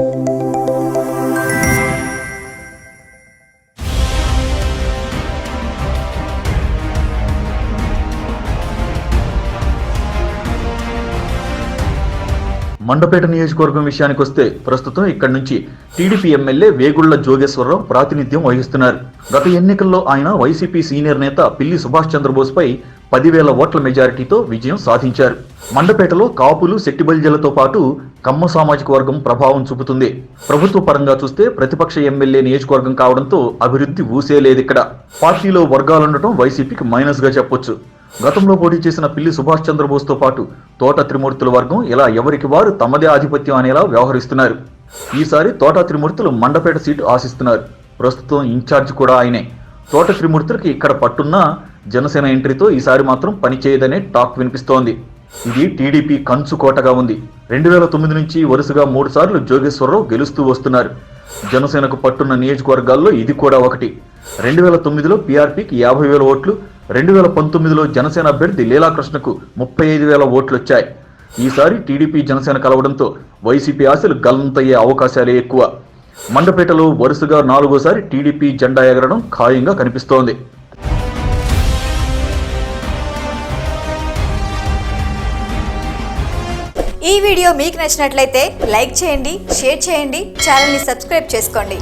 Thank you. Mandapeta నియోజకవర్గం విషయానికి వస్తే ప్రస్తుతం ఇక్కడి నుంచి టీడీపీ ఎమ్మెల్యే వేగుళ్ళ జోగేశ్వరరావు ప్రాతినిధ్యం వహిస్తున్నారు. గత ఎన్నికల్లో ఆయన వైసీపీ సీనియర్ నేత పిల్లి సుభాష్ చంద్రబోస్పై పదివేల ఓట్ల మెజారిటీతో విజయం సాధించారు. మండపేటలో కాపులు శెట్టిబల్జలతో పాటు కమ్మ సామాజిక వర్గం ప్రభావం చూపుతుంది. ప్రభుత్వ పరంగా చూస్తే ప్రతిపక్ష ఎమ్మెల్యే నియోజకవర్గం కావడంతో అభివృద్ధి ఊసేలేదు ఇక్కడ పార్టీలో వర్గాలుండటం వైసీపీకి మైనస్గా చెప్పొచ్చు. గతంలో పోటీ చేసిన పిల్లి సుభాష్ చంద్రబోస్తో పాటు తోట త్రిమూర్తుల వర్గం ఇలా ఎవరికి వారు తమదే ఆధిపత్యం అనేలా వ్యవహరిస్తున్నారు. ఈసారి తోట త్రిమూర్తులు మండపేట సీటు ఆశిస్తున్నారు. ప్రస్తుతం ఇన్ఛార్జ్ కూడా ఆయనే. తోట త్రిమూర్తులకి ఇక్కడ పట్టున్నా జనసేన ఎంట్రీతో ఈసారి మాత్రం పనిచేయదనే టాక్ వినిపిస్తోంది. ఇది టీడీపీ కంచు కోటగా ఉంది. రెండు వేల తొమ్మిది నుంచి వరుసగా మూడు సార్లు జోగేశ్వరరావు గెలుస్తూ వస్తున్నారు. జనసేనకు పట్టున్న నియోజకవర్గాల్లో ఇది కూడా ఒకటి. రెండు వేల తొమ్మిదిలో పీఆర్పీకి యాభై వేల ఓట్లు రెండు వేల పంతొమ్మిదిలో జనసేన అభ్యర్థి లీలాకృష్ణకు ముప్పై ఐదు వేల ఓట్లు వచ్చాయి ఈసారి టీడీపీ జనసేన కలవడంతో వైసీపీ ఆశలు గల్లంతయ్యే అవకాశాలే ఎక్కువ. మండపేటలో వరుసగా నాలుగోసారి టీడీపీ జెండా ఎగరడం ఖాయంగా కనిపిస్తోంది. ఈ వీడియో మీకు నచ్చినట్లయితే లైక్ చేయండి షేర్ చేయండి ఛానల్ని సబ్స్క్రైబ్ చేసుకోండి.